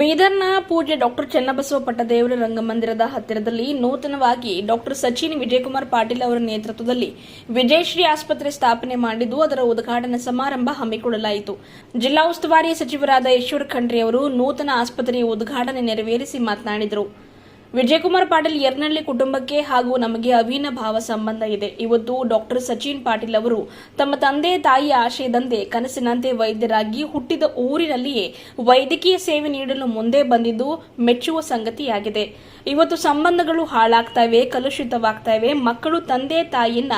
ಬೀದರ್ನ ಪೂಜೆ ಡಾಕ್ಟರ್ ಚನ್ನಬಸವ ಪಟ್ಟದೇವರ ರಂಗಮಂದಿರದ ಹತ್ತಿರದಲ್ಲಿ ನೂತನವಾಗಿ ಡಾಕ್ಟರ್ ಸಚಿನ್ ವಿಜಯಕುಮಾರ್ ಪಾಟೀಲ್ ಅವರ ನೇತೃತ್ವದಲ್ಲಿ ವಿಜಯಶ್ರೀ ಆಸ್ಪತ್ರೆ ಸ್ಥಾಪನೆ ಮಾಡಿದ್ದು ಅದರ ಉದ್ಘಾಟನಾ ಸಮಾರಂಭ ಹಮ್ಮಿಕೊಳ್ಳಲಾಯಿತು. ಜಿಲ್ಲಾ ಉಸ್ತುವಾರಿ ಸಚಿವರಾದ ಈಶ್ವರ್ ಖಂಡ್ರೆ ಅವರು ನೂತನ ಆಸ್ಪತ್ರೆಯ ಉದ್ಘಾಟನೆ ನೆರವೇರಿಸಿ ಮಾತನಾಡಿದರು. ವಿಜಯಕುಮಾರ್ ಪಾಟೀಲ್ ಯರ್ನಳ್ಳಿ ಕುಟುಂಬಕ್ಕೆ ಹಾಗೂ ನಮಗೆ ಅವಿನ ಭಾವ ಸಂಬಂಧ ಇದೆ. ಇವತ್ತು ಡಾಕ್ಟರ್ ಸಚಿನ್ ಪಾಟೀಲ್ ಅವರು ತಮ್ಮ ತಂದೆ ತಾಯಿಯ ಆಶಯದಂತೆ ಕನಸಿನಂತೆ ವೈದ್ಯರಾಗಿ ಹುಟ್ಟಿದ ಊರಿನಲ್ಲಿಯೇ ವೈದ್ಯಕೀಯ ಸೇವೆ ನೀಡಲು ಮುಂದೆ ಬಂದಿದ್ದು ಮೆಚ್ಚುವ ಸಂಗತಿಯಾಗಿದೆ. ಇವತ್ತು ಸಂಬಂಧಗಳು ಹಾಳಾಗ್ತವೆ ಕಲುಷಿತವಾಗ್ತವೆ ಮಕ್ಕಳು ತಂದೆ ತಾಯಿಯನ್ನ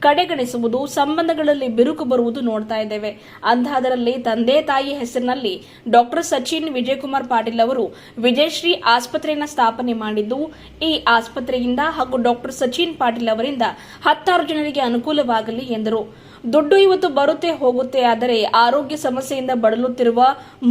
ಕಡೆಗಣಿಸುವುದು, ಸಂಬಂಧಗಳಲ್ಲಿ ಬಿರುಕು ಬರುವುದು ನೋಡ್ತಾ ಇದ್ದೇವೆ. ಅಂತಹದರಲ್ಲಿ ತಂದೆ ತಾಯಿ ಹೆಸರಿನಲ್ಲಿ ಡಾಕ್ಟರ್ ಸಚಿನ್ ವಿಜಯಕುಮಾರ್ ಪಾಟೀಲ್ ಅವರು ವಿಜಯಶ್ರೀ ಆಸ್ಪತ್ರೆಯನ್ನ ಸ್ಥಾಪನೆ ಮಾಡಿದ್ದು. ಈ ಆಸ್ಪತ್ರೆಯಿಂದ ಹಾಗೂ ಡಾಕ್ಟರ್ ಸಚಿನ್ ಪಾಟೀಲ್ ಅವರಿಂದ ಹತ್ತಾರು ಜನರಿಗೆ ಅನುಕೂಲವಾಗಲಿ ಎಂದರು. ದುಡ್ಡು ಇವತ್ತು ಬರುತ್ತೆ ಹೋಗುತ್ತೆ, ಆದರೆ ಆರೋಗ್ಯ ಸಮಸ್ಯೆಯಿಂದ ಬಳಲುತ್ತಿರುವ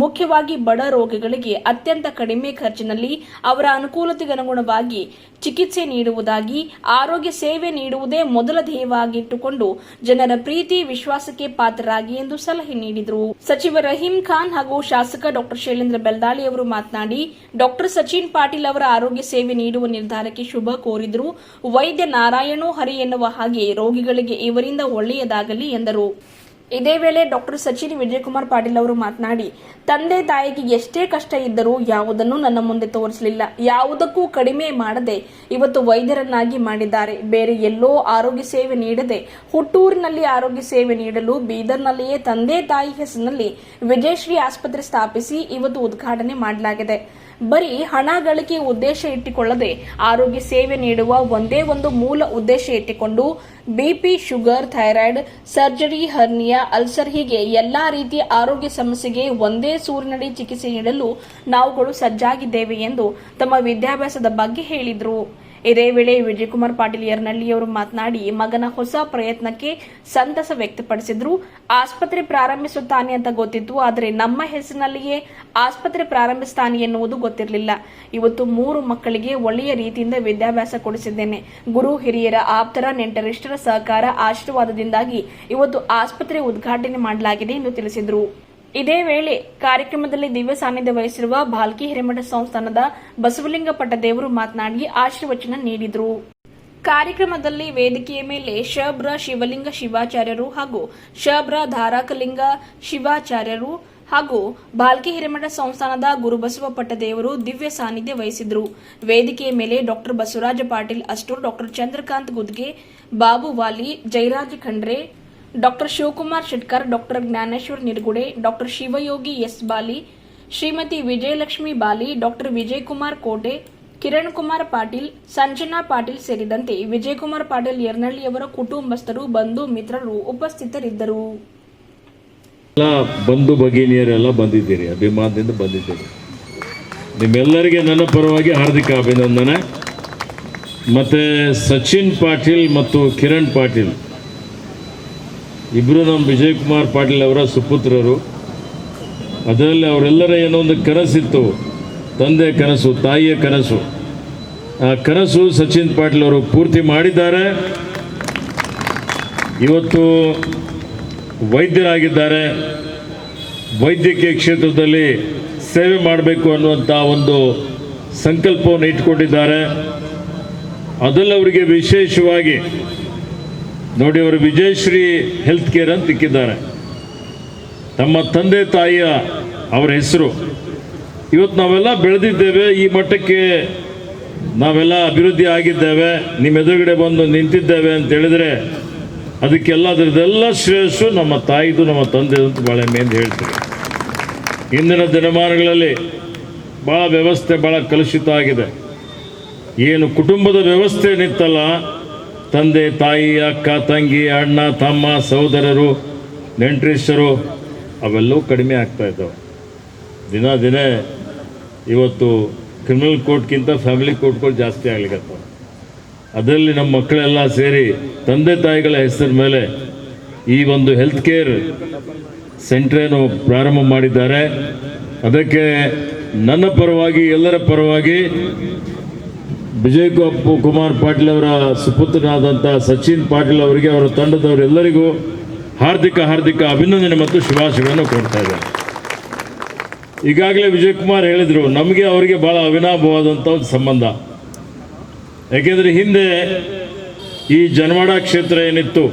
ಮುಖ್ಯವಾಗಿ ಬಡ ರೋಗಿಗಳಿಗೆ ಅತ್ಯಂತ ಕಡಿಮೆ ಖರ್ಚಿನಲ್ಲಿ ಅವರ ಅನುಕೂಲತೆಗನುಗುಣವಾಗಿ ಚಿಕಿತ್ಸೆ ನೀಡುವುದಾಗಿ, ಆರೋಗ್ಯ ಸೇವೆ ನೀಡುವುದೇ ಮೊದಲ ಧ್ಯೇಯವಾಗಿಟ್ಟುಕೊಂಡು ಜನರ ಪ್ರೀತಿ, ವಿಶ್ವಾಸಕ್ಕೆ ಪಾತ್ರರಾಗಿ ಎಂದು ಸಲಹೆ ನೀಡಿದರು. ಸಚಿವ ರಹೀಂ ಖಾನ್ ಹಾಗೂ ಶಾಸಕ ಡಾಕ್ಟರ್ ಶೈಲೇಂದ್ರ ಬೆಲ್ದಾಳಿ ಅವರು ಮಾತನಾಡಿ ಡಾಕ್ಟರ್ ಸಚಿನ್ ಪಾಟೀಲ್ ಅವರ ಆರೋಗ್ಯ ಸೇವೆ ನೀಡುವ ನಿರ್ಧಾರಕ್ಕೆ ಶುಭ ಕೋರಿದರು. ವೈದ್ಯ ನಾರಾಯಣೋ ಹರಿ ಎನ್ನುವ ಹಾಗೆ ರೋಗಿಗಳಿಗೆ ಇವರಿಂದ ಒಳ್ಳೆಯದಾಗಲಿ ಎಂದರು. ಇದೇ ವೇಳೆ ಡಾಕ್ಟರ್ ಸಚಿನ್ ವಿಜಯಕುಮಾರ್ ಪಾಟೀಲ್ ಅವರು ಮಾತನಾಡಿ, ತಂದೆ ತಾಯಿಗೆ ಎಷ್ಟೇ ಕಷ್ಟ ಇದ್ದರೂ ಯಾವುದನ್ನು ನನ್ನ ಮುಂದೆ ತೋರಿಸಲಿಲ್ಲ. ಯಾವುದಕ್ಕೂ ಕಡಿಮೆ ಮಾಡದೆ ಇವತ್ತು ವೈದ್ಯರನ್ನಾಗಿ ಮಾಡಿದ್ದಾರೆ. ಬೇರೆ ಎಲ್ಲೋ ಆರೋಗ್ಯ ಸೇವೆ ನೀಡದೆ ಹುಟ್ಟೂರಿನಲ್ಲಿ ಆರೋಗ್ಯ ಸೇವೆ ನೀಡಲು ಬೀದರ್ನಲ್ಲಿಯೇ ತಂದೆ ತಾಯಿ ಹೆಸರಿನಲ್ಲಿ ವಿಜಯಶ್ರೀ ಆಸ್ಪತ್ರೆ ಸ್ಥಾಪಿಸಿ ಇವತ್ತು ಉದ್ಘಾಟನೆ ಮಾಡಲಾಗಿದೆ. ಬರೀ ಹಣ ಗಳಿಕೆ ಉದ್ದೇಶ ಇಟ್ಟುಕೊಳ್ಳದೆ ಆರೋಗ್ಯ ಸೇವೆ ನೀಡುವ ಒಂದೇ ಒಂದು ಮೂಲ ಉದ್ದೇಶ ಇಟ್ಟುಕೊಂಡು BP sugar, thyroid, surgery, hernia, ulcer ಹೀಗೆ ಎಲ್ಲಾ ರೀತಿಯ ಆರೋಗ್ಯ ಸಮಸ್ಯೆಗೆ ಒಂದೇ ಸೂರಿನಡಿ ಚಿಕಿತ್ಸೆ ನೀಡಲು ನಾವುಗಳು ಸಜ್ಜಾಗಿದ್ದೇವೆ ಎಂದು ತಮ್ಮ ವಿದ್ಯಾಭ್ಯಾಸದ ಬಗ್ಗೆ ಹೇಳಿದರು. ಇದೇ ವೇಳೆ ವಿಜಯಕುಮಾರ್ ಪಾಟೀಲ್ ಯರ್ನಳ್ಳಿಯವರು ಮಾತನಾಡಿ, ಮಗನ ಹೊಸ ಪ್ರಯತ್ನಕ್ಕೆ ಸಂತಸ ವ್ಯಕ್ತಪಡಿಸಿದ್ರು. ಆಸ್ಪತ್ರೆ ಪ್ರಾರಂಭಿಸುತ್ತಾನೆ ಅಂತ ಗೊತ್ತಿತ್ತು, ಆದರೆ ನಮ್ಮ ಹೆಸರಿನಲ್ಲಿಯೇ ಆಸ್ಪತ್ರೆ ಪ್ರಾರಂಭಿಸ್ತಾನೆ ಎನ್ನುವುದು ಗೊತ್ತಿರಲಿಲ್ಲ. ಇವತ್ತು ಮೂರು ಮಕ್ಕಳಿಗೆ ಒಳ್ಳೆಯ ರೀತಿಯಿಂದ ವಿದ್ಯಾಭ್ಯಾಸ ಕೊಡಿಸಿದ್ದೇನೆ. ಗುರು, ಹಿರಿಯರ ಆಪ್ತರ ನೆಂಟರಿಷ್ಟರ ಸಹಕಾರ ಆಶೀರ್ವಾದದಿಂದಾಗಿ ಇವತ್ತು ಆಸ್ಪತ್ರೆ ಉದ್ಘಾಟನೆ ಮಾಡಲಾಗಿದೆ ಎಂದು ತಿಳಿಸಿದರು. ಇದೇ ವೇಳೆ ಕಾರ್ಯಕ್ರಮದಲ್ಲಿ ದಿವ್ಯ ಸಾನ್ನಿಧ್ಯ ವಹಿಸಿರುವ ಭಾಲ್ಕಿ ಹಿರೇಮಠ ಸಂಸ್ಥಾನದ ಬಸವಲಿಂಗ ಪಟ್ಟದೇವರು ಮಾತನಾಡಿ ಆಶೀರ್ವಚನ ನೀಡಿದರು. ಕಾರ್ಯಕ್ರಮದಲ್ಲಿ ವೇದಿಕೆಯ ಮೇಲೆ ಶಬ್ರ ಶಿವಲಿಂಗ ಶಿವಾಚಾರ್ಯರು ಹಾಗೂ ಶಬ್ರ ಧಾರಕಲಿಂಗ ಶಿವಾಚಾರ್ಯರು ಹಾಗೂ ಭಾಲ್ಕಿ ಹಿರೇಮಠ ಸಂಸ್ಥಾನದ ಗುರುಬಸವ ಪಟ್ಟದೇವರು ದಿವ್ಯ ಸಾನ್ನಿಧ್ಯ ವಹಿಸಿದರು. ವೇದಿಕೆಯ ಮೇಲೆ doctor Basavaraj Patil, Ashtur doctor Chandrakant Gudge, Babu Wali Jayaraj Khandre doctor Shivakumar Shetkar doctor Jnaneshwar Nirgude doctor Shivayogi S Bali Shrimati Vijayalakshmi Bali doctor Vijayakumar Kote Kiran Kumar Patil Sanjana Patil ಸೇರಿದಂತೆ ವಿಜಯಕುಮಾರ್ ಪಾಟೀಲ್ ಯರ್ನಳ್ಳಿಯವರ ಕುಟುಂಬಸ್ಥರು, ಬಂಧು ಮಿತ್ರರು ಉಪಸ್ಥಿತರಿದ್ದರು. ಬಂಧು ಭಗಿನಿಯರೆಲ್ಲ ಬಂದಿದ್ದೀರಿ, ಅಭಿಮಾನದಿಂದ ಬಂದಿದ್ದೀರಿ. ನಿಮ್ಮೆಲ್ಲರಿಗೆ ನನ್ನ ಪರವಾಗಿ ಹಾರ್ದಿಕ ಅಭಿನಂದನೆ. ಮತ್ತು ಸಚಿನ್ ಪಾಟೀಲ್ ಮತ್ತು ಕಿರಣ್ ಪಾಟೀಲ್. ಇಬ್ಬರು ನಮ್ಮ ವಿಜಯಕುಮಾರ್ ಪಾಟೀಲ್ ಅವರ ಸುಪುತ್ರರು. ಅದರಲ್ಲಿ ಅವರೆಲ್ಲರ ಏನೋ ಒಂದು ಕನಸಿತ್ತು. ತಂದೆ ಕನಸು, ತಾಯಿಯ ಕನಸು. ಆ ಕನಸು ಸಚಿನ್ ಪಾಟೀಲ್ ಅವರು ಪೂರ್ತಿ ಮಾಡಿದ್ದಾರೆ. ಇವತ್ತು ವೈದ್ಯರಾಗಿದ್ದಾರೆ. ವೈದ್ಯಕೀಯ ಕ್ಷೇತ್ರದಲ್ಲಿ ಸೇವೆ ಮಾಡಬೇಕು ಅನ್ನುವಂಥ ಒಂದು ಸಂಕಲ್ಪವನ್ನು ಇಟ್ಕೊಂಡಿದ್ದಾರೆ. ಅದರಲ್ಲಿ ಅವರಿಗೆ ವಿಶೇಷವಾಗಿ ನೋಡಿ ಅವರು ವಿಜಯಶ್ರೀ ಹೆಲ್ತ್ ಕೇರ್ ಅಂತ ಇಕ್ಕಿದ್ದಾರೆ. ತಮ್ಮ ತಂದೆ ತಾಯಿಯ ಅವರ ಹೆಸರು. ಇವತ್ತು ನಾವೆಲ್ಲ ಬೆಳೆದಿದ್ದೇವೆ, ಈ ಮಟ್ಟಕ್ಕೆ ನಾವೆಲ್ಲ ಅಭಿವೃದ್ಧಿ ಆಗಿದ್ದೇವೆ, ನಿಮ್ಮ ಎದುರುಗಡೆ ಬಂದು ನಿಂತಿದ್ದೇವೆ ಅಂತ ಹೇಳಿದ್ರೆ ಅದಕ್ಕೆಲ್ಲ ಅದರದ್ದೆಲ್ಲ ಶ್ರೇಯಸ್ಸು ನಮ್ಮ ತಾಯಿದು, ನಮ್ಮ ತಂದೆದು ಅಂತ ಭಾಳ ಹೆಮ್ಮೆ ಅಂತ ಹೇಳ್ತೀವಿ ಇಂದಿನ ದಿನಮಾನಗಳಲ್ಲಿ ಭಾಳ ವ್ಯವಸ್ಥೆ ಭಾಳ ಕಲುಷಿತ ಆಗಿದೆ ಏನು ಕುಟುಂಬದ ವ್ಯವಸ್ಥೆ ನಿತ್ತಲ್ಲ ತಂದೆ, ತಾಯಿ, ಅಕ್ಕ, ತಂಗಿ, ಅಣ್ಣ, ತಮ್ಮ, ಸಹೋದರರು, ನೆಂಟರಿಷ್ಟರು, ಅವೆಲ್ಲವೂ ಕಡಿಮೆ ಆಗ್ತಾ ಇದ್ದವು. ದಿನ ದಿನ ಇವತ್ತು ಕ್ರಿಮಿನಲ್ ಕೋರ್ಟ್ಗಿಂತ ಫ್ಯಾಮಿಲಿ ಕೋರ್ಟ್ಗಳು ಜಾಸ್ತಿ ಆಗ್ಲಿಕ್ಕತ್ತವೆ ಅದರಲ್ಲಿ ನಮ್ಮ ಮಕ್ಕಳೆಲ್ಲ ಸೇರಿ ತಂದೆ, ತಾಯಿಗಳ ಹೆಸರ ಮೇಲೆ ಈ ಒಂದು ಹೆಲ್ತ್ ಕೇರ್ ಸೆಂಟ್ರೇನು ಪ್ರಾರಂಭ ಮಾಡಿದ್ದಾರೆ. ಅದಕ್ಕೆ ನನ್ನ ಪರವಾಗಿ, ಎಲ್ಲರ ಪರವಾಗಿ ವಿಜಯ್ ಕುಮಾರ್ ಪಾಟೀಲ್ ಅವರ ಸುಪುತ್ರನಾದಂಥ ಸಚಿನ್ ಪಾಟೀಲ್ ಅವರಿಗೆ, ಅವರ ತಂಡದವರೆಲ್ಲರಿಗೂ ಹಾರ್ದಿಕ ಹಾರ್ದಿಕ ಅಭಿನಂದನೆ ಮತ್ತು ಶುಭಾಶಯಗಳನ್ನು ಕೊಡ್ತಾ ಇದ್ದಾರೆ ಈಗಾಗಲೇ ವಿಜಯಕುಮಾರ್ ಹೇಳಿದರು, ನಮಗೆ ಅವರಿಗೆ ಭಾಳ ಅವಿನಾಭವಾದಂಥ ಒಂದು ಸಂಬಂಧ. ಯಾಕೆಂದರೆ ಹಿಂದೆ ಈ ಜನವಾಡ ಕ್ಷೇತ್ರ ಏನಿತ್ತು,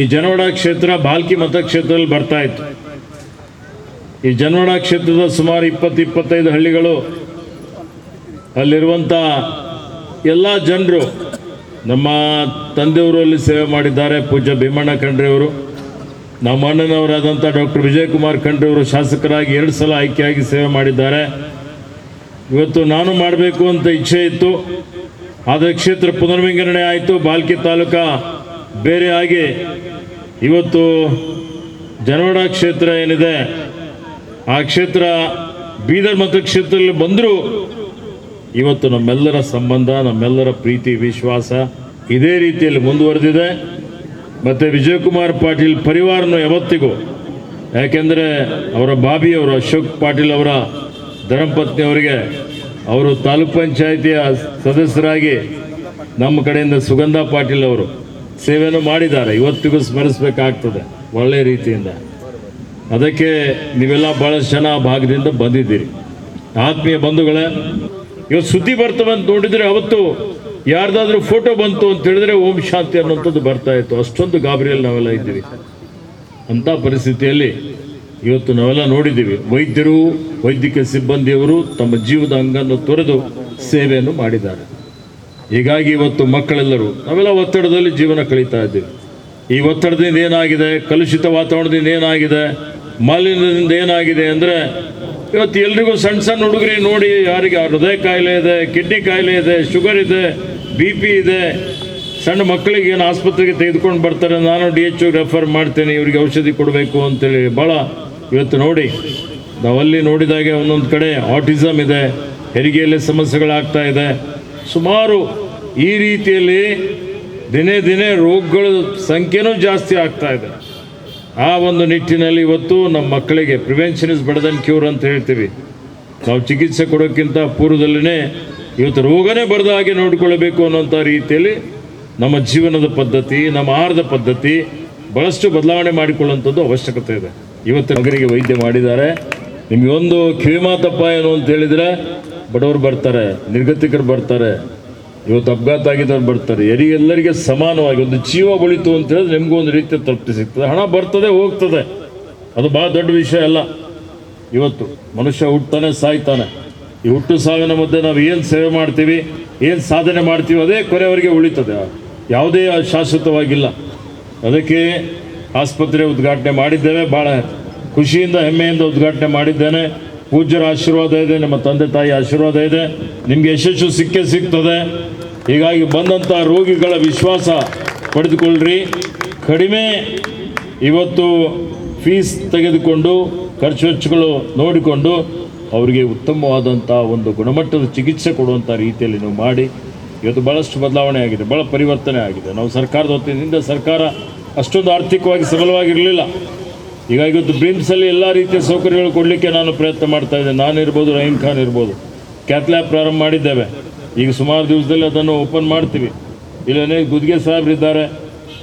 ಈ ಜನವಾಡ ಕ್ಷೇತ್ರ ಬಾಲ್ಕಿ ಮತಕ್ಷೇತ್ರದಲ್ಲಿ ಬರ್ತಾ ಇತ್ತು. ಈ ಜನವಾಡ ಕ್ಷೇತ್ರದ ಸುಮಾರು ಇಪ್ಪತ್ತು, ಇಪ್ಪತ್ತೈದು ಹಳ್ಳಿಗಳು ಅಲ್ಲಿರುವಂಥ ಎಲ್ಲ ಜನರು ನಮ್ಮ ತಂದೆಯವರು ಅಲ್ಲಿ ಸೇವೆ ಮಾಡಿದ್ದಾರೆ ಪೂಜ್ಯ ಭೀಮಣ್ಣ ಖಂಡ್ರೆಯವರು, ನಮ್ಮ ಅಣ್ಣನವರಾದಂಥ ಡಾಕ್ಟರ್ ವಿಜಯಕುಮಾರ್ ಖಂಡ್ರೆಯವರು ಶಾಸಕರಾಗಿ ಎರಡು ಸಲ ಆಯ್ಕೆಯಾಗಿ ಸೇವೆ ಮಾಡಿದ್ದಾರೆ. ಇವತ್ತು ನಾನು ಮಾಡಬೇಕು ಅಂತ ಇಚ್ಛೆ ಇತ್ತು. ಆದರೆ ಕ್ಷೇತ್ರ ಪುನರ್ವಿಂಗಡಣೆ ಆಯಿತು. ಬಾಲ್ಕಿ ತಾಲೂಕ ಬೇರೆ ಆಗಿ ಇವತ್ತು ಜನವಾಡ ಕ್ಷೇತ್ರ ಏನಿದೆ, ಆ ಕ್ಷೇತ್ರ ಬೀದರ್ ಮತಕ್ಷೇತ್ರದಲ್ಲಿ ಬಂದರೂ ಇವತ್ತು ನಮ್ಮೆಲ್ಲರ ಸಂಬಂಧ, ನಮ್ಮೆಲ್ಲರ ಪ್ರೀತಿ, ವಿಶ್ವಾಸ ಇದೇ ರೀತಿಯಲ್ಲಿ ಮುಂದುವರೆದಿದೆ. ಮತ್ತು ವಿಜಯಕುಮಾರ್ ಪಾಟೀಲ್ ಪರಿವಾರನೂ ಯಾವತ್ತಿಗೂ, ಯಾಕೆಂದರೆ ಅವರ ಬಾಬಿಯವರು ಅಶೋಕ್ ಪಾಟೀಲ್ ಅವರ ಧರ್ಮಪತ್ನಿ ಅವರಿಗೆ ಅವರು ತಾಲೂಕ್ ಪಂಚಾಯಿತಿಯ ಸದಸ್ಯರಾಗಿ ನಮ್ಮ ಕಡೆಯಿಂದ ಸುಗಂಧ ಪಾಟೀಲ್ ಅವರು ಸೇವೆಯನ್ನು ಮಾಡಿದ್ದಾರೆ. ಇವತ್ತಿಗೂ ಸ್ಮರಿಸಬೇಕಾಗ್ತದೆ ಒಳ್ಳೆಯ ರೀತಿಯಿಂದ. ಅದಕ್ಕೆ ನೀವೆಲ್ಲ ಭಾಳಷ್ಟು ಜನ ಭಾಗದಿಂದ ಬಂದಿದ್ದೀರಿ. ಆತ್ಮೀಯ ಬಂಧುಗಳೇ ಇವತ್ತು ಸುದ್ದಿ ಬರ್ತವೆ ಅಂತ ನೋಡಿದರೆ ಅವತ್ತು ಯಾರ್ದಾದ್ರೂ ಫೋಟೋ ಬಂತು ಅಂತ ಹೇಳಿದ್ರೆ ಓಂ ಶಾಂತಿ ಅನ್ನೋಂಥದ್ದು ಬರ್ತಾ ಇತ್ತು. ಅಷ್ಟೊಂದು ಗಾಬರಿಯಲ್ಲಿ ನಾವೆಲ್ಲ ಇದ್ದೀವಿ. ಅಂಥ ಪರಿಸ್ಥಿತಿಯಲ್ಲಿ ಇವತ್ತು ನಾವೆಲ್ಲ ನೋಡಿದ್ದೀವಿ. ವೈದ್ಯರು, ವೈದ್ಯಕೀಯ ಸಿಬ್ಬಂದಿಯವರು ತಮ್ಮ ಜೀವದ ಅಂಗನ್ನು ತೊರೆದು ಸೇವೆಯನ್ನು ಮಾಡಿದ್ದಾರೆ. ಹೀಗಾಗಿ ಇವತ್ತು ಮಕ್ಕಳೆಲ್ಲರೂ ನಾವೆಲ್ಲ ಒತ್ತಡದಲ್ಲಿ ಜೀವನ ಕಳೀತಾ ಇದ್ದೀವಿ. ಈ ಒತ್ತಡದಿಂದ ಏನಾಗಿದೆ? ಕಲುಷಿತ ವಾತಾವರಣದಿಂದ ಏನಾಗಿದೆ? ಮಾಲಿನ್ಯದಿಂದ ಏನಾಗಿದೆ ಅಂದರೆ ಇವತ್ತು ಎಲ್ರಿಗೂ ಸಣ್ಣ ಸಣ್ಣ ಹುಡುಗರಿ ನೋಡಿ ಯಾರಿಗೆ ಹೃದಯ ಕಾಯಿಲೆ ಇದೆ, ಕಿಡ್ನಿ ಕಾಯಿಲೆ ಇದೆ, ಶುಗರ್ ಇದೆ ಬಿ ಪಿ ಇದೆ. ಸಣ್ಣ ಮಕ್ಕಳಿಗೆ ಏನು ಆಸ್ಪತ್ರೆಗೆ ತೆಗೆದುಕೊಂಡು ಬರ್ತಾರೆ, ನಾನು ಡಿ ಎಚ್ ರೆಫರ್ ಮಾಡ್ತೇನೆ, ಇವರಿಗೆ ಔಷಧಿ ಕೊಡಬೇಕು ಅಂತೇಳಿ ಭಾಳ ಇವತ್ತು ನೋಡಿ. ನಾವಲ್ಲಿ ನೋಡಿದಾಗೆ ಒಂದೊಂದು ಕಡೆ ಆಟಿಸಮ್ ಇದೆ, ಹೆರಿಗೆಯಲ್ಲಿ ಸಮಸ್ಯೆಗಳಾಗ್ತಾ ಇದೆ. ಸುಮಾರು ಈ ರೀತಿಯಲ್ಲಿ ದಿನೇ ದಿನೇ ರೋಗಗಳ ಸಂಖ್ಯೆನೂ ಜಾಸ್ತಿ ಆಗ್ತಾ ಇದೆ. ಆ ಒಂದು ನಿಟ್ಟಿನಲ್ಲಿ ಇವತ್ತು ನಮ್ಮ ಮಕ್ಕಳಿಗೆ prevention is better than cure ಅಂತ ಹೇಳ್ತೀವಿ. ನಾವು ಚಿಕಿತ್ಸೆ ಕೊಡೋಕ್ಕಿಂತ ಪೂರ್ವದಲ್ಲಿನೇ ಇವತ್ತು ರೋಗನೇ ಬರದ ಹಾಗೆ ನೋಡಿಕೊಳ್ಳಬೇಕು ಅನ್ನೋಂಥ ರೀತಿಯಲ್ಲಿ ನಮ್ಮ ಜೀವನದ ಪದ್ಧತಿ, ನಮ್ಮ ಆಹಾರದ ಪದ್ಧತಿ ಭಾಳಷ್ಟು ಬದಲಾವಣೆ ಮಾಡಿಕೊಳ್ಳುವಂಥದ್ದು ಅವಶ್ಯಕತೆ ಇದೆ. ಇವತ್ತು ಮಗನಿಗೆ ವೈದ್ಯ ಮಾಡಿದ್ದಾರೆ. ನಿಮಗೆ ಒಂದು ಕಿವಿಮಾತಪ್ಪ ಏನು ಅಂತ ಹೇಳಿದರೆ ಬಡವರು ಬರ್ತಾರೆ, ನಿರ್ಗತಿಕರು ಬರ್ತಾರೆ ಇವತ್ತು ಅಪಘಾತ ಆಗಿದ್ದವ್ರು ಬರ್ತಾರೆ. ಎರಿ ಎಲ್ಲರಿಗೆ ಸಮಾನವಾಗಿ ಒಂದು ಜೀವ ಉಳಿತು ಅಂತ ಹೇಳಿದ್ರೆ ನಿಮಗೂ ಒಂದು ರೀತಿಯ ತೃಪ್ತಿ ಸಿಗ್ತದೆ. ಹಣ ಬರ್ತದೆ, ಹೋಗ್ತದೆ. ಅದು ಭಾಳ ದೊಡ್ಡ ವಿಷಯ ಅಲ್ಲ. ಇವತ್ತು ಮನುಷ್ಯ ಹುಟ್ತಾನೆ ಸಾಯ್ತಾನೆ. ಈ ಹುಟ್ಟು ಸಾವಿನ ಮಧ್ಯೆ ನಾವು ಏನು ಸೇವೆ ಮಾಡ್ತೀವಿ, ಏನು ಸಾಧನೆ ಮಾಡ್ತೀವಿ, ಅದೇ ಕೊನೆಯವರೆಗೆ ಉಳಿತದೆ. ಯಾವುದೇ ಶಾಶ್ವತವಾಗಿಲ್ಲ. ಅದಕ್ಕೆ ಆಸ್ಪತ್ರೆ ಉದ್ಘಾಟನೆ ಮಾಡಿದ್ದೇವೆ. ಭಾಳ ಖುಷಿಯಿಂದ, ಹೆಮ್ಮೆಯಿಂದ ಉದ್ಘಾಟನೆ ಮಾಡಿದ್ದೇನೆ. ಪೂಜ್ಯರ ಆಶೀರ್ವಾದ ಇದೆ, ನಮ್ಮ ತಂದೆ ತಾಯಿ ಆಶೀರ್ವಾದ ಇದೆ. ನಿಮಗೆ ಯಶಸ್ಸು ಸಿಕ್ಕೇ ಸಿಗ್ತದೆ. ಹೀಗಾಗಿ ಬಂದಂಥ ರೋಗಿಗಳ ವಿಶ್ವಾಸ ಪಡೆದುಕೊಳ್ಳ್ರಿ. ಕಡಿಮೆ ಇವತ್ತು ಫೀಸ್ ತೆಗೆದುಕೊಂಡು ಖರ್ಚು ವೆಚ್ಚಗಳು ನೋಡಿಕೊಂಡು ಅವರಿಗೆ ಉತ್ತಮವಾದಂಥ ಒಂದು ಗುಣಮಟ್ಟದ ಚಿಕಿತ್ಸೆ ಕೊಡುವಂಥ ರೀತಿಯಲ್ಲಿ ನೀವು ಮಾಡಿ. ಇವತ್ತು ಭಾಳಷ್ಟು ಬದಲಾವಣೆ ಆಗಿದೆ ಭಾಳ ಪರಿವರ್ತನೆ ಆಗಿದೆ. ನಾವು ಸರ್ಕಾರದ ಹೊತ್ತಿನಿಂದ ಸರ್ಕಾರ ಅಷ್ಟೊಂದು ಆರ್ಥಿಕವಾಗಿ ಸಬಲವಾಗಿರಲಿಲ್ಲ. ಈಗ ಇವತ್ತು ಬ್ರಿಮ್ಸಲ್ಲಿ ಎಲ್ಲ ರೀತಿಯ ಸೌಕರ್ಯಗಳು ಕೊಡಲಿಕ್ಕೆ ನಾನು ಪ್ರಯತ್ನ ಮಾಡ್ತಾ ಇದ್ದೇನೆ. ನಾನಿರ್ಬೋದು ರಹೀಮ್ ಖಾನ್ ಇರ್ಬೋದು. ಕ್ಯಾತ್ಲ್ಯಾಬ್ ಪ್ರಾರಂಭ ಮಾಡಿದ್ದೇವೆ. ಈಗ ಸುಮಾರು ದಿವಸದಲ್ಲಿ ಅದನ್ನು ಓಪನ್ ಮಾಡ್ತೀವಿ. ಇಲ್ಲಿ ಅನೇಕ ಗುದ್ಗೆ ಸಾಹೇಬ್ರಿದ್ದಾರೆ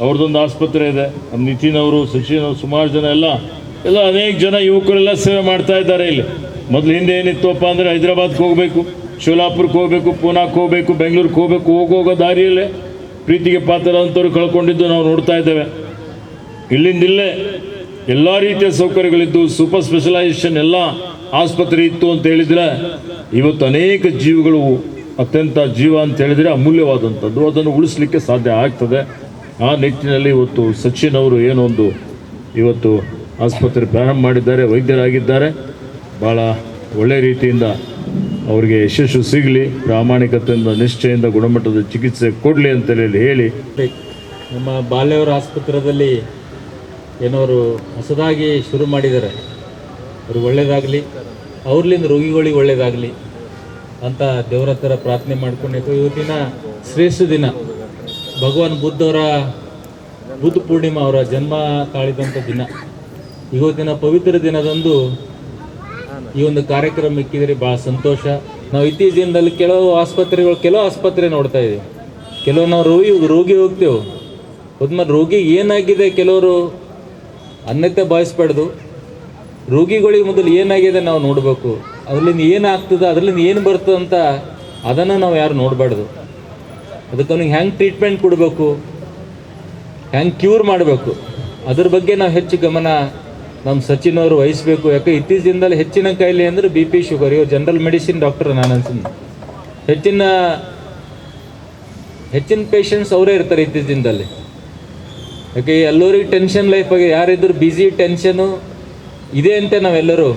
ಅವ್ರದ್ದೊಂದು ಆಸ್ಪತ್ರೆ ಇದೆ. ನಮ್ಮ ನಿತಿನ್ ಅವರು, ಸಚಿನ್ ಅವರು, ಸುಮಾರು ಜನ ಎಲ್ಲ ಎಲ್ಲ ಅನೇಕ ಜನ ಯುವಕರೆಲ್ಲ ಸೇವೆ ಮಾಡ್ತಾ ಇದ್ದಾರೆ ಇಲ್ಲಿ. ಮೊದಲು ಹಿಂದೆ ಏನಿತ್ತಪ್ಪ ಅಂದರೆ ಹೈದರಾಬಾದ್ಗೆ ಹೋಗಬೇಕು, ಶೋಲಾಪುರಕ್ಕೆ ಹೋಗಬೇಕು, ಪೂನಾಕ್ಕೆ ಹೋಗಬೇಕು, ಬೆಂಗಳೂರಿಗೆ ಹೋಗಬೇಕು, ಹೋಗೋಗೋ ದಾರಿಯಲ್ಲೇ ಪ್ರೀತಿಗೆ ಪಾತ್ರರಂಥವ್ರು ಕಳ್ಕೊಂಡಿದ್ದು ನಾವು ನೋಡ್ತಾ ಇದ್ದೇವೆ. ಇಲ್ಲಿಂದಿಲ್ಲೇ ಎಲ್ಲ ರೀತಿಯ ಸೌಕರ್ಯಗಳಿದ್ದು, ಸೂಪರ್ ಸ್ಪೆಷಲೈಸೇಷನ್ ಎಲ್ಲ ಆಸ್ಪತ್ರೆ ಇತ್ತು ಅಂತ ಹೇಳಿದರೆ, ಇವತ್ತು ಅನೇಕ ಜೀವಗಳು ಅತ್ಯಂತ ಜೀವ ಅಂತ ಹೇಳಿದರೆ ಅಮೂಲ್ಯವಾದಂಥದ್ದು. ಅದನ್ನು ಉಳಿಸ್ಲಿಕ್ಕೆ ಸಾಧ್ಯ ಆಗ್ತದೆ. ಆ ನಿಟ್ಟಿನಲ್ಲಿ ಇವತ್ತು ಸಚಿನ್ ಅವರು ಏನೊಂದು ಇವತ್ತು ಆಸ್ಪತ್ರೆ ಪ್ರಾರಂಭ ಮಾಡಿದ್ದಾರೆ, ವೈದ್ಯರಾಗಿದ್ದಾರೆ. ಭಾಳ ಒಳ್ಳೆಯ ರೀತಿಯಿಂದ ಅವರಿಗೆ ಯಶಸ್ಸು ಸಿಗಲಿ, ಪ್ರಾಮಾಣಿಕತೆಯಿಂದ ನಿಶ್ಚಯದಿಂದ ಗುಣಮಟ್ಟದ ಚಿಕಿತ್ಸೆ ಕೊಡಲಿ ಅಂತೇಳಿ ಹೇಳಿ ನಮ್ಮ ಬಾಲ್ಯವರ ಆಸ್ಪತ್ರೆಯಲ್ಲಿ ಏನೋರು ಹೊಸದಾಗಿ ಶುರು ಮಾಡಿದ್ದಾರೆ. ಅವ್ರಿಗೆ ಒಳ್ಳೆಯದಾಗಲಿ ಅವ್ರಲಿಂದ ರೋಗಿಗಳಿಗೆ ಒಳ್ಳೇದಾಗಲಿ. ಅಂತ ದೇವರ ಹತ್ರ ಪ್ರಾರ್ಥನೆ ಮಾಡ್ಕೊಂಡಿದ್ದು ಇವತ್ತಿನ ಶ್ರೇಷ್ಠ ದಿನ. ಭಗವಾನ್ ಬುದ್ಧವರ ಬುದ್ಧ ಪೂರ್ಣಿಮಾ ಅವರ ಜನ್ಮ ತಾಳಿದಂಥ ದಿನ. ಇವತ್ತಿನ ಪವಿತ್ರ ದಿನದಂದು ಈ ಒಂದು ಕಾರ್ಯಕ್ರಮ ಇಕ್ಕಿದ್ರೆ ಭಾಳ ಸಂತೋಷ. ನಾವು ಇತ್ತೀಚಿನ ದಿನದಲ್ಲಿ ಕೆಲವು ಆಸ್ಪತ್ರೆಗಳು, ಕೆಲವು ಆಸ್ಪತ್ರೆ ನೋಡ್ತಾ ಇದ್ದೀವಿ. ಕೆಲವು ನಾವು ರೋಗಿ ರೋಗಿ ಹೋಗ್ತೇವೆ. ಹೋದ್ಮೇಲೆ ರೋಗಿ ಏನಾಗಿದೆ ಕೆಲವರು ಅನ್ಯತೆ ಭಾವಿಸ್ಬಾರ್ದು ರೋಗಿಗಳಿಗೆ ಮೊದಲು ಏನಾಗಿದೆ ನಾವು ನೋಡಬೇಕು. ಅದರಿಂದ ಏನು ಆಗ್ತದೆ ಅದರಿಂದ ಏನು ಬರ್ತದೆ ಅಂತ ಅದನ್ನು ನಾವು ಯಾರು ನೋಡಬಾರ್ದು. ಅದಕ್ಕೆ ಅವ್ನಿಗೆ ಹೆಂಗೆ ಟ್ರೀಟ್ಮೆಂಟ್ ಕೊಡಬೇಕು, ಹೆಂಗೆ ಕ್ಯೂರ್ ಮಾಡಬೇಕು, ಅದ್ರ ಬಗ್ಗೆ ನಾವು ಹೆಚ್ಚು ಗಮನ ನಮ್ಮ ಸಚಿನ್ ಅವರು ವಹಿಸಬೇಕು. ಯಾಕೆ ಇತ್ತೀಚಿನ ಹೆಚ್ಚಿನ ಕಾಯಿಲೆ ಅಂದರೆ ಬಿ ಪಿ ಶುಗರ್ ಇವ್ರು ಜನರಲ್ ಮೆಡಿಸಿನ್ ಡಾಕ್ಟರ್ ನಾನು ಅನ್ಸಿದ್ದು ಹೆಚ್ಚಿನ ಹೆಚ್ಚಿನ ಪೇಷಂಟ್ಸ್ ಅವರೇ ಇರ್ತಾರೆ ಇತ್ತೀಚಿನ ದಿನದಲ್ಲಿ ಯಾಕೆ ಎಲ್ಲರಿಗೂ ಟೆನ್ಷನ್ ಲೈಫಾಗಿ ಯಾರಿದ್ರು ಬ್ಯುಸಿ ಟೆನ್ಷನು ಇದೆ ಅಂತೆ ನಾವೆಲ್ಲರೂ.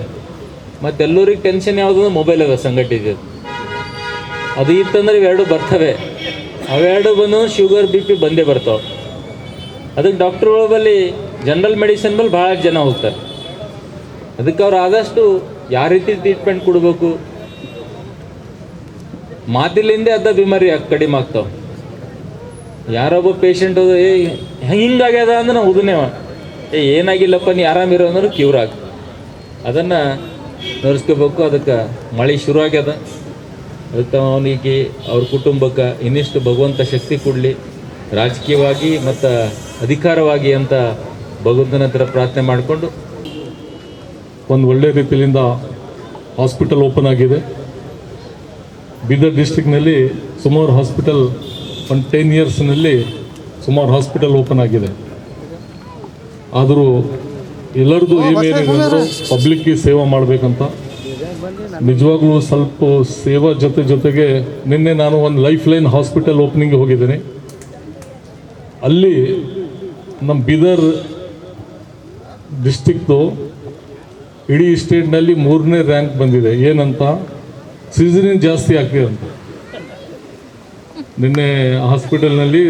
ಮತ್ತು ಎಲ್ಲರಿಗೆ ಟೆನ್ಷನ್ ಯಾವುದು ಮೊಬೈಲ್ ಅದ ಸಂಗಟಿದೆ ಅದು ಇತ್ತಂದ್ರೆ ಇವೆರಡು ಬರ್ತವೆ. ಅವೆರಡು ಬಂದು ಶುಗರ್ ಬಿ ಪಿ ಬಂದೇ ಬರ್ತಾವೆ. ಅದಕ್ಕೆ ಡಾಕ್ಟ್ರುಗಳ ಬಳಿ ಜನರಲ್ ಮೆಡಿಸಿನ್ ಬಳಿ ಭಾಳ ಜನ ಹೋಗ್ತಾರೆ. ಅದಕ್ಕೆ ಅವ್ರು ಆದಷ್ಟು ಯಾವ ರೀತಿ ಟ್ರೀಟ್ಮೆಂಟ್ ಕೊಡಬೇಕು? ಮಾತಿಲಿಂದೆ ಅದ ಬಿಮಾರಿ ಕಡಿಮೆ ಆಗ್ತಾವೆ? ಯಾರೊಬ್ಬ ಪೇಷಂಟ್ ಏ, ಹಿಂಗಾಗ್ಯದ? ಅಂದ್ರೆ ನಾವು ಉದನೇವ ಏ, ಏನಾಗಿಲ್ಲಪ್ಪ, ನೀ ಆರಾಮಿರೋ ಅಂದ್ರೆ ಕ್ಯೂರ್ ಆಗ ಅದನ್ನು ನಡ್ಸ್ಕೋಬೇಕು ಅದಕ್ಕೆ ಮಳೆ ಶುರು ಆಗ್ಯದ ಅದಕ್ಕೆ ಅವನಿಗೆ, ಅವ್ರ ಕುಟುಂಬಕ್ಕೆ ಇನ್ನಿಷ್ಟು ಭಗವಂತ ಶಕ್ತಿ ಕೊಡಲಿ. ರಾಜಕೀಯವಾಗಿ ಮತ್ತು ಅಧಿಕಾರವಾಗಿ ಅಂತ ಭಗವಂತನ ಹತ್ರ ಪ್ರಾರ್ಥನೆ ಮಾಡಿಕೊಂಡು ಒಂದು ಒಳ್ಳೆಯ ರೀತಿಯಿಂದ ಹಾಸ್ಪಿಟಲ್ ಓಪನ್ ಆಗಿದೆ. ಬೀದರ್ ಡಿಸ್ಟಿಕ್ನಲ್ಲಿ ಸುಮಾರು ಹಾಸ್ಪಿಟಲ್, ಒಂದು ಟೆನ್ ಇಯರ್ಸ್ನಲ್ಲಿ ಸುಮಾರು ಹಾಸ್ಪಿಟಲ್ ಓಪನ್ ಆಗಿದೆ. ಆದರೂ ಎಲ್ಲರದು ಏಮೇ ಏನಿದೆ ಪಬ್ಲಿಕ್ಗೆ ಸೇವೆ ಮಾಡಬೇಕಂತ. ನಿಜವಾಗ್ಲೂ ಸ್ವಲ್ಪ ಸೇವಾ ಜೊತೆ ಜೊತೆಗೆ ನಿನ್ನೆ ನಾನು ಒಂದು ಲೈಫ್ ಲೈನ್ ಹಾಸ್ಪಿಟಲ್ ಓಪನಿಂಗ್ ಹೋಗಿದ್ದೀನಿ. ಅಲ್ಲಿ ನಮ್ಮ ಬೀದರ್ ಡಿಸ್ಟಿಕ್ದು ಇಡೀ ಸ್ಟೇಟ್ನಲ್ಲಿ ಮೂರನೇ ರ್ಯಾಂಕ್ ಬಂದಿದೆ. ಏನಂತ? ಸೀಸನಿನ್ ಜಾಸ್ತಿ ಆಗ್ತಿದೆ ಅಂತ. ನಿನ್ನೆ ಹಾಸ್ಪಿಟಲ್ನಲ್ಲಿ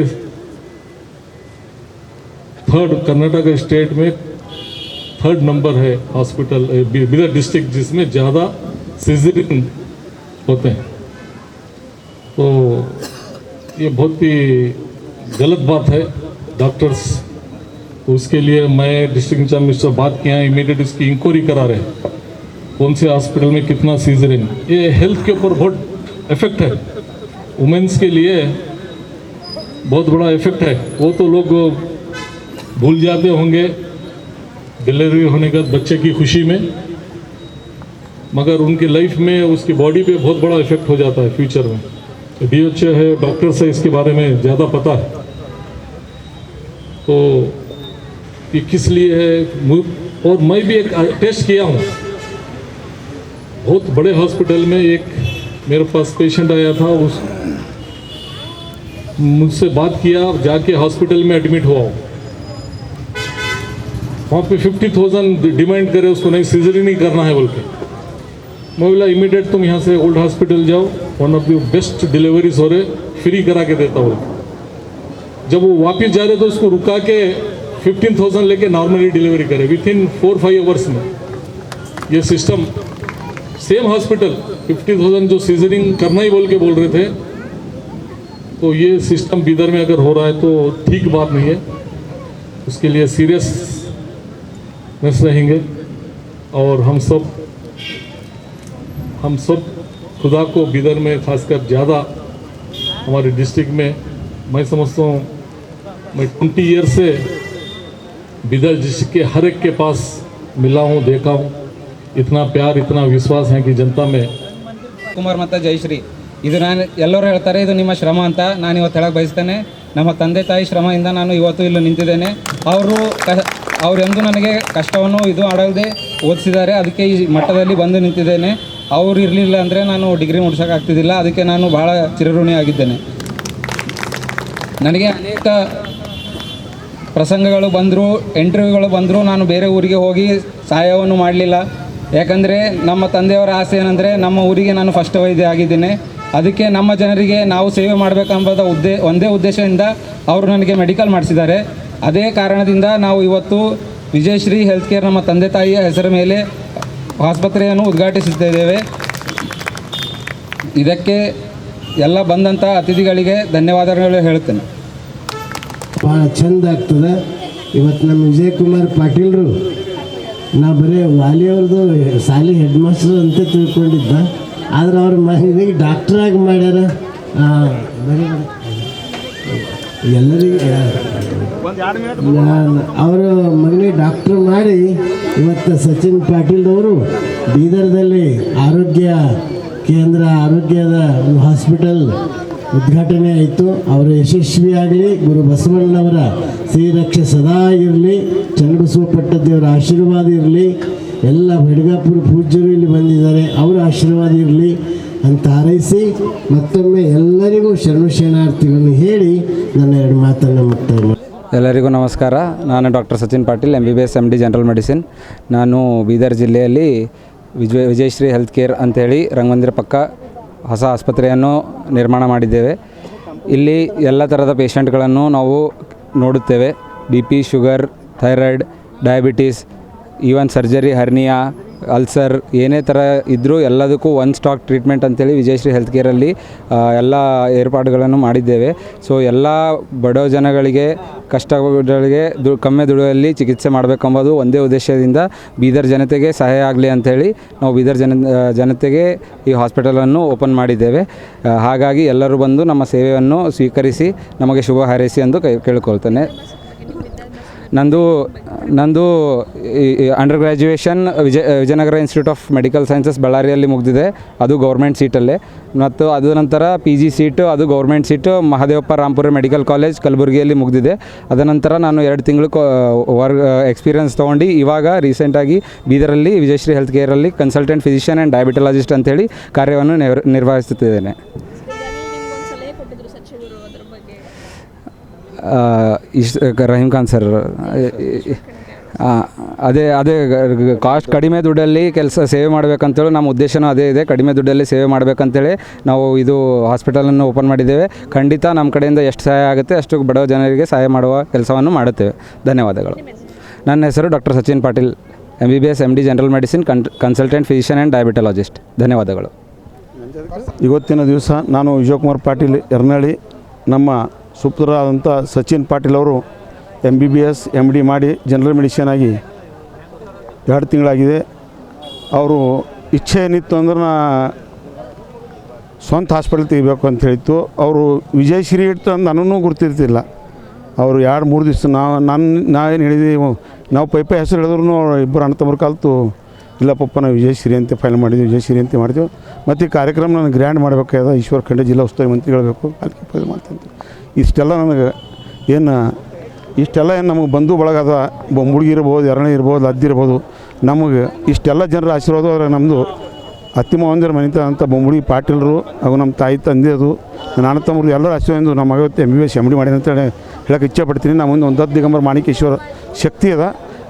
ಥರ್ಡ್ ಕರ್ನಾಟಕ ಸ್ಟೇಟ್ ಮೇ थर्ड नंबर है हॉस्पिटल बिदर डिस्ट्रिक्ट जिसमें ज़्यादा सीजरिंग होते हैं। तो ये बहुत ही गलत बात है डॉक्टर्स। तो उसके लिए मैं डिस्ट्रिक्ट इंचार्ज मिनिस्टर बात किया है, इमीडिएट इसकी इंक्वायरी करा रहे हैं। कौन से हॉस्पिटल में कितना सीजरिंग ये हेल्थ के ऊपर बहुत इफ़ेक्ट है। वुमेंस के लिए बहुत बड़ा इफ़ेक्ट है। वो तो लोग भूल जाते होंगे। डिलीवरी होने का बच्चे की खुशी में, मगर उनकी लाइफ में उसकी बॉडी पे बहुत बड़ा इफ़ेक्ट हो जाता है फ्यूचर में। डी एच है डॉक्टर से इसके बारे में ज़्यादा पता है। तो ये किस लिए है? और मैं भी एक टेस्ट किया हूँ। बहुत बड़े हॉस्पिटल में एक मेरे पास पेशेंट आया था, उस मुझसे बात किया, जाके हॉस्पिटल में एडमिट हुआ हूँ। वहाँ पे फिफ्टी थाउज़ेंड डिमांड करे, उसको नहीं सीजरी नहीं करना है बोल के। मैं बोला इमीडिएट तुम यहाँ से ओल्ड हॉस्पिटल जाओ one of the best deliveries हो रहे फ्री करा के देता हूँ। जब वो वापस जा रहे तो उसको रुका के फिफ्टीन थाउज़ेंड लेके नॉर्मली डिलीवरी करे within four five hours में। ये system same hospital fifty thousand जो सीजरिंग करना ही बोल के बोल रहे थे तो ये सिस्टम बिदर में अगर हो रहा है तो ठीक बात नहीं है। उसके लिए सीरियसनेस रहेंगे और हम सब हम सब खुदा को बीदर में खासकर ज़्यादा हमारे डिस्ट्रिक्ट में मैं समझता हूँ मैं ट्वेंटी ईयर से बीदर डिस्ट्रिक्ट के हर एक के पास मिला हूँ देखा हूँ इतना प्यार इतना विश्वास है कि जनता में ಕುಮಾರ್ ಮತ್ತು ಜಯಶ್ರೀ ಇದು ನಾನು ಎಲ್ಲರೂ ಹೇಳ್ತಾರೆ ಇದು ನಿಮ್ಮ ಶ್ರಮ ಅಂತ ನಾನು ಇವತ್ತು ಹೇಳಕ್ಕೆ ಬಯಸ್ತೇನೆ ನಮ್ಮ ತಂದೆ ತಾಯಿ ಶ್ರಮದಿಂದ ನಾನು ಇವತ್ತು ಇಲ್ಲಿ ನಿಂತಿದ್ದೇನೆ ಅವರು ಕ ಅವರೆಂದು ನನಗೆ ಕಷ್ಟವನ್ನು ಇದು ಆಡದೆ ಓದಿಸಿದ್ದಾರೆ. ಅದಕ್ಕೆ ಈ ಮಟ್ಟದಲ್ಲಿ ಬಂದು ನಿಂತಿದ್ದೇನೆ. ಅವರು ಇರಲಿಲ್ಲ ಅಂದರೆ ನಾನು ಡಿಗ್ರಿ ಮುಡ್ಸೋಕ್ಕಾಗ್ತಿದ್ದಿಲ್ಲ ಅದಕ್ಕೆ ನಾನು ಭಾಳ ಚಿರಋಣಿ ಆಗಿದ್ದೇನೆ. ನನಗೆ ಅನೇಕ ಪ್ರಸಂಗಗಳು ಬಂದರೂ ಇಂಟರ್ವ್ಯೂಗಳು ಬಂದರೂ. ನಾನು ಬೇರೆ ಊರಿಗೆ ಹೋಗಿ ಸಹಾಯವನ್ನು ಮಾಡಲಿಲ್ಲ. ಯಾಕಂದರೆ ನಮ್ಮ ತಂದೆಯವರ ಆಸೆ ಏನಂದರೆ ನಮ್ಮ ಊರಿಗೆ ನಾನು ಫಸ್ಟ್ ವೈದ್ಯ ಆಗಿದ್ದೇನೆ. ಅದಕ್ಕೆ ನಮ್ಮ ಜನರಿಗೆ ನಾವು ಸೇವೆ ಮಾಡಬೇಕೆಂಬುದ ಉದ್ದೇ, ಒಂದೇ ಉದ್ದೇಶದಿಂದ ಅವರು ನನಗೆ ಮೆಡಿಕಲ್ ಮಾಡಿಸಿದ್ದಾರೆ. ಅದೇ ಕಾರಣದಿಂದ ನಾವು ಇವತ್ತು ವಿಜಯಶ್ರೀ ಹೆಲ್ತ್ ಕೇರ್ ನಮ್ಮ ತಂದೆ ತಾಯಿಯ ಹೆಸರ ಮೇಲೆ ಆಸ್ಪತ್ರೆಯನ್ನು ಉದ್ಘಾಟಿಸುತ್ತಿದ್ದೇವೆ ಇದಕ್ಕೆ ಎಲ್ಲ ಬಂದಂಥ ಅತಿಥಿಗಳಿಗೆ ಧನ್ಯವಾದಗಳು ಹೇಳುತ್ತೇನೆ. ಭಾಳ ಚಂದ ಆಗ್ತದೆ. ಇವತ್ತು ನಮ್ಮ ವಿಜಯ್ ಕುಮಾರ್ ಪಾಟೀಲ್ರು, ನಾ ಬರೀ ವಾಲಿಯವ್ರದ್ದು ಸಾಲಿ ಹೆಡ್ ಮಾಸ್ಟರ್ ಅಂತ ತಿಳ್ಕೊಂಡಿದ್ದ. ಆದ್ರೆ ಅವ್ರ ಮನೆಗೆ ಡಾಕ್ಟ್ರಾಗಿ ಮಾಡ್ಯಾರ. ಎಲ್ಲರಿಗೆ ಅವರ ಮಗನೇ ಡಾಕ್ಟರ್ ಮಾಡಿ ಇವತ್ತು ಸಚಿನ್ ಪಾಟೀಲ್ ಅವರು ಬೀದರ್ದಲ್ಲಿ ಆರೋಗ್ಯ ಕೇಂದ್ರ ಆರೋಗ್ಯದ ಒಂದು ಹಾಸ್ಪಿಟಲ್ ಉದ್ಘಾಟನೆ ಆಯಿತು. ಅವರು ಯಶಸ್ವಿಯಾಗಲಿ ಗುರು ಬಸವಣ್ಣವರ ಶ್ರೀರಕ್ಷೆ ಸದಾ ಇರಲಿ ಚನ್ನಬಸವ ಪಟ್ಟದೇವರ ಆಶೀರ್ವಾದ ಇರಲಿ ಎಲ್ಲ ಬೆಡಗಾಪುರ ಪೂಜ್ಯರು ಇಲ್ಲಿ ಬಂದಿದ್ದಾರೆ ಅವರ ಆಶೀರ್ವಾದ ಇರಲಿ ಅಂತ ಹಾರೈಸಿ ಮತ್ತೊಮ್ಮೆ ಎಲ್ಲರಿಗೂ ಶರಣು ಶರಣಾರ್ಥಿಗಳನ್ನು ಹೇಳಿ ನನ್ನ ಎರಡು ಮಾತನ್ನು ಮುಕ್ತಾಯ ಎಲ್ಲರಿಗೂ ನಮಸ್ಕಾರ. ನಾನು doctor Sachin Patil M B B S M D general medicine ನಾನು ಬೀದರ್ ಜಿಲ್ಲೆಯಲ್ಲಿ ವಿಜಯ, ವಿಜಯಶ್ರೀ ಹೆಲ್ತ್ ಕೇರ್ ಅಂಥೇಳಿ ರಂಗಮಂದಿರ ಪಕ್ಕ ಹೊಸ ಆಸ್ಪತ್ರೆಯನ್ನು ನಿರ್ಮಾಣ ಮಾಡಿದ್ದೇವೆ. ಇಲ್ಲಿ ಎಲ್ಲ ಥರದ ಪೇಷಂಟ್ಗಳನ್ನು ನಾವು ನೋಡುತ್ತೇವೆ. B P sugar, thyroid, diabetes, even surgery, hernia ulcer ಏನೇ ಥರ ಇದ್ದರೂ ಎಲ್ಲದಕ್ಕೂ ಒನ್ ಸ್ಟಾಕ್ ಟ್ರೀಟ್ಮೆಂಟ್ ಅಂತೇಳಿ ವಿಜಯಶ್ರೀ ಹೆಲ್ತ್ ಕೇರಲ್ಲಿ ಎಲ್ಲ ಏರ್ಪಾಡುಗಳನ್ನು ಮಾಡಿದ್ದೇವೆ. ಸೊ ಎಲ್ಲ ಬಡ ಜನಗಳಿಗೆ, ಕಷ್ಟಗಳಿಗೆ ದು, ಕಮ್ಮಿ ದುಡಿಯಲ್ಲಿ ಚಿಕಿತ್ಸೆ ಮಾಡಬೇಕೆಂಬುದು ಒಂದೇ ಉದ್ದೇಶದಿಂದ ಬೀದರ್ ಜನತೆಗೆ ಸಹಾಯ ಆಗಲಿ ಅಂಥೇಳಿ ನಾವು ಬೀದರ್ ಜನ ಜನತೆಗೆ ಈ ಹಾಸ್ಪಿಟಲನ್ನು ಓಪನ್ ಮಾಡಿದ್ದೇವೆ. ಹಾಗಾಗಿ ಎಲ್ಲರೂ ಬಂದು ನಮ್ಮ ಸೇವೆಯನ್ನು ಸ್ವೀಕರಿಸಿ, ನಮಗೆ ಶುಭ ಹಾರೈಸಿ ಎಂದು ಕೈ, ಕೇಳಿಕೊಳ್ತೇನೆ. ನಂದು ನಂದು under graduation Vijaya, Vijayanagara institute of medical sciences ಬಳ್ಳಾರಿಯಲ್ಲಿ ಮುಗಿದಿದೆ. ಅದು ಗೌರ್ಮೆಂಟ್ ಸೀಟಲ್ಲೇ ಮತ್ತು ಅದು ನಂತರ ಪಿ ಜಿ ಸೀಟು ಅದು government seat Mahadevappa Rampura medical college ಕಲಬುರಗಿಯಲ್ಲಿ ಮುಗಿದಿದೆ. ಅದನಂತರ ನಾನು ಎರಡು ತಿಂಗಳು ವರ್ಗ ಎಕ್ಸ್ಪೀರಿಯನ್ಸ್ ತೊಗೊಂಡು ಇವಾಗ ರೀಸೆಂಟಾಗಿ ಬೀದರಲ್ಲಿ, ವಿಜಯಶ್ರೀ ಹೆಲ್ತ್ ಕೇರಲ್ಲಿ ಕನ್ಸಲ್ಟೆಂಟ್ ಫಿಸಿಷಿಯನ್ ಆ್ಯಂಡ್ ಡಯಾಬಿಟಲಾಜಿಸ್ಟ್ ಅಂತೇಳಿ ಕಾರ್ಯವನ್ನು ನಿರ್ ನಿರ್ವಹಿಸುತ್ತಿದ್ದೇನೆ. ಇಶ್ ರಹೀಮ್ ಖಾನ್ ಸರ್ ಅದೇ ಅದೇ, ಕಾಸ್ಟ್ ಕಡಿಮೆ ದುಡ್ಡಲ್ಲಿ ಕೆಲಸ ಸೇವೆ ಮಾಡಬೇಕಂತೇಳಿ ನಮ್ಮ ಉದ್ದೇಶನೂ ಅದೇ ಇದೆ. ಕಡಿಮೆ ದುಡ್ಡಲ್ಲಿ ಸೇವೆ ಮಾಡಬೇಕಂತೇಳಿ ನಾವು ಇದು ಹಾಸ್ಪಿಟಲನ್ನು ಓಪನ್ ಮಾಡಿದ್ದೇವೆ. ಖಂಡಿತ ನಮ್ಮ ಕಡೆಯಿಂದ ಎಷ್ಟು ಸಹಾಯ ಆಗುತ್ತೆ, ಅಷ್ಟು ಬಡವ ಜನರಿಗೆ ಸಹಾಯ ಮಾಡುವ ಕೆಲಸವನ್ನು ಮಾಡುತ್ತೇವೆ. ಧನ್ಯವಾದಗಳು. ನನ್ನ ಹೆಸರು doctor Sachin Patil M B B S M D general medicine ಕನ್ ಕನ್ಸಲ್ಟೆಂಟ್ ಫಿಸಿಷಿಯನ್ ಆ್ಯಂಡ್ ಡಯಾಬಿಟಾಲಜಿಸ್ಟ್ ಧನ್ಯವಾದಗಳು. ಇವತ್ತಿನ ದಿವಸ ನಾನು ವಿಜಯಕುಮಾರ್ ಪಾಟೀಲ್ ಯರ್ನಳ್ಳಿ ನಮ್ಮ ಸುಪುತ್ರರಾದಂಥ ಸಚಿನ್ ಪಾಟೀಲ್ ಅವರು M B B S M D ಮಾಡಿ ಜನರಲ್ ಮೆಡಿಷನ್ ಆಗಿ ಎರಡು ತಿಂಗಳಾಗಿದೆ. ಅವರು ಇಚ್ಛೆ ಏನಿತ್ತು ಅಂದ್ರೆ ನಾ ಸ್ವಂತ ಹಾಸ್ಪಿಟಲ್ ತೆಗಿಬೇಕು ಅಂತ ಹೇಳಿತ್ತು. ಅವರು ವಿಜಯಶ್ರೀ ಇಟ್ಟು ಅಂದ್ರೆ ನನಗೂ ಗುರ್ತಿರ್ತಿಲ್ಲ. ಅವರು ಎರಡು ಮೂರು ದಿವಸ ನಾವು ನನ್ನ ನಾವೇನು ಹೇಳಿದೀವಿ ನಾವು ಪೈ ಪೈ ಹೆಸರು ಹೇಳಿದ್ರು ಇಬ್ಬರು ಅಣ್ಣ ತಮ್ಮ ಕಲಿತು ಇಲ್ಲ ಪಪ್ಪ ನಾವು ವಿಜಯಶ್ರೀ ಅಂತ ಫೈಲ್ ಮಾಡಿದ್ವಿ ವಿಜಯಶ್ರೀ ಅಂತ ಮಾಡಿದ್ವಿ ಮತ್ತು ಈ ಕಾರ್ಯಕ್ರಮ ನಾನು ಗ್ರ್ಯಾಂಡ್ ಮಾಡಬೇಕಾದ ಈಶ್ವರ ಖಂಡ ಜಿಲ್ಲಾ ಉಸ್ತುವಾರಿ ಮಂತ್ರಿ ಹೇಳಬೇಕು. ಮಾಡ್ತೀನಿ. ಇಷ್ಟೆಲ್ಲ ನನಗೆ ಏನು ಇಷ್ಟೆಲ್ಲ ಏನು ನಮಗೆ ಬಂಧು ಬಳಗದ ಬೊಂಬುಡ್ಗಿ ಇರ್ಬೋದು, ಎರಡನೇ ಇರ್ಬೋದು ಅದ್ದಿರ್ಬೋದು ನಮಗೆ ಇಷ್ಟೆಲ್ಲ ಜನರ ಆಶೀರ್ವಾದ ಅವ್ರೆ ನಮ್ಮದು ಅತ್ತಿಮ ಒಂದರ ಮನಿತ ಅಂತ ಬೊಂಬುಡಿ ಪಾಟೀಲರು, ಹಾಗೂ ನಮ್ಮ ತಾಯಿ ತಂದೆ ಅದು ಅಣ್ಣ ತಮ್ಮರು ಎಲ್ಲರ ಆಶೀರ್ವಾದ ನಮ್ಮ ಮಗ M B S M D ಮಾಡಿ ಅಂತೇಳಿ ಹೇಳಕ್ಕೆ ಇಚ್ಛೆ ಪಡ್ತೀನಿ ನಮ್ಮ ಮುಂದೆ ಒಂದು ಹತ್ತು ದಿಗಂಬರ ಮಾಣಿಕೇಶ್ವರ ಶಕ್ತಿ ಅದ.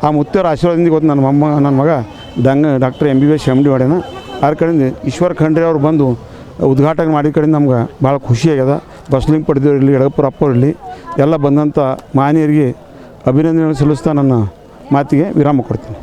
ಆ ಮುತ್ತರ ಆಶೀರ್ವಾದದಿಂದ ಗೊತ್ತು ನನ್ನ ಮೊಮ್ಮ, ನನ್ನ ಮಗ dung doctor M B S M D ಮಾಡ್ಯಾನ. ಆರ ಕಡೆಯಿಂದ ಈಶ್ವರ್ ಖಂಡ್ರೆ ಅವ್ರು ಬಂದು ಉದ್ಘಾಟನೆ ಮಾಡಿದ ಕಡೆಯಿಂದ ನಮ್ಗೆ ಭಾಳ ಖುಷಿಯಾಗ್ಯದ. ಬಸ್ಲಿಂಗ್ ಪಡೆದವ್ರು ಇರಲಿ ಯಡಗಪ್ಪರ ಇರಲಿ ಎಲ್ಲ ಬಂದಂಥ ಮಾನ್ಯರಿಗೆ ಅಭಿನಂದನೆ ಸಲ್ಲಿಸ್ತಾ ನನ್ನ ಮಾತಿಗೆ ವಿರಾಮ ಕೊಡ್ತೀನಿ.